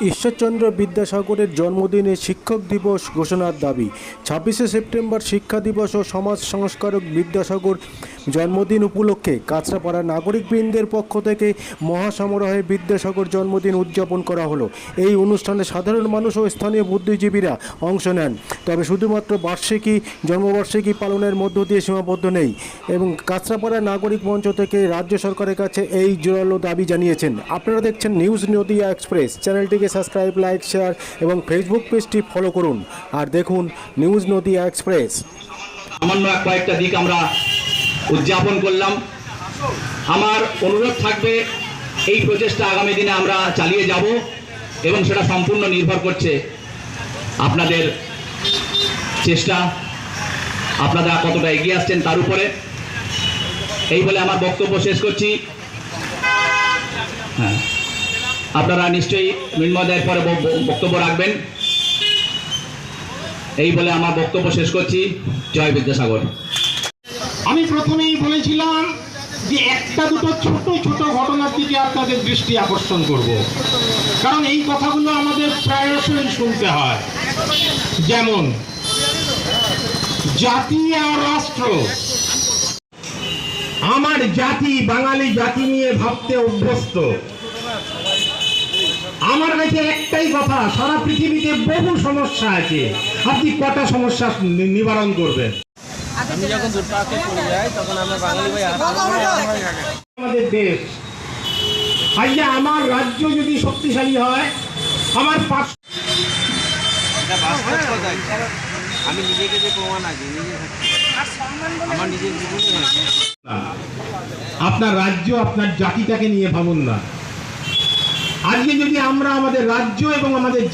ঈশ্বরচন্দ্র বিদ্যাসাগরের জন্মদিনে শিক্ষক দিবস ঘোষণার দাবি। ছাব্বিশে সেপ্টেম্বর শিক্ষা দিবস ও সমাজ সংস্কারক বিদ্যাসাগর জন্মদিন উপলক্ষে কাঁচরাপাড়া নাগরিকবৃন্দের পক্ষ থেকে মহাসমারোহে বিদ্যাসাগর জন্মদিন উদযাপন করা হলো। এই অনুষ্ঠানে সাধারণ মানুষ ও স্থানীয় বুদ্ধিজীবীরা অংশ নেন। তবে শুধুমাত্র বার্ষিকী, জন্মবার্ষিকী পালনের মধ্য দিয়ে সীমাবদ্ধ নেই এবং কাঁচরাপাড়া নাগরিক মঞ্চ থেকে রাজ্য সরকারের কাছে এই জোরালো দাবি জানিয়েছেন। আপনারা দেখছেন নিউজ নদিয়া এক্সপ্রেস। চ্যানেলটিকে সাবস্ক্রাইব, লাইক, শেয়ার এবং ফেসবুক পেজটি ফলো করুন। আর দেখুন নিউজ নদিয়া এক্সপ্রেস। সামান্য কয়েকটা দিক আমরা উদযাপন করলাম। আমার অনুরোধ থাকবে, এই প্রচেষ্টা আগামী দিনে আমরা চালিয়ে যাব এবং সেটা সম্পূর্ণ নির্ভর করছে আপনাদের চেষ্টা, আপনারা কতটা এগিয়ে আসছেন তার উপরে। এই বলে আমার বক্তব্য শেষ করছি। হ্যাঁ আপনারা নিশ্চয়ই মৃন্ময়ের পরে বক্তব্য রাখবেন। এই বলে আমার বক্তব্য শেষ করছি। জয় বিদ্যাসাগর। আমি প্রথমেই বলেছিলাম যে একটা দুটো ছোট ছোট ঘটনার দিকে আপনাদের দৃষ্টি আকর্ষণ করব। কারণ এই কথাগুলো আমাদের প্রায়শই শুনতে হয়। যেমন, জাতি আর রাষ্ট্র। আমার জাতি বাঙালি জাতি নিয়ে ভাবতে অভ্যস্ত। আমার কাছে একটাই কথা, সারা পৃথিবীতে বহু সমস্যা আছে। আপনি কটা সমস্যা নিবারণ করবেন? আমি যখন দুর্পাকে পড়ে যাই তখন আমরা বাঙালি ভাই আমাদের দেশ। আজকে আমার রাজ্য যদি শক্তিশালী হয় আমার পাশ আমি নিজেকে যে প্রমাণ আছে নিজে আমার নিজের জীবনে আপনার রাজ্য আপনার জাতিটাকে নিয়ে ভাবুন না। আজকে যদি আমরা আমাদের রাজ্য এবং আমাদের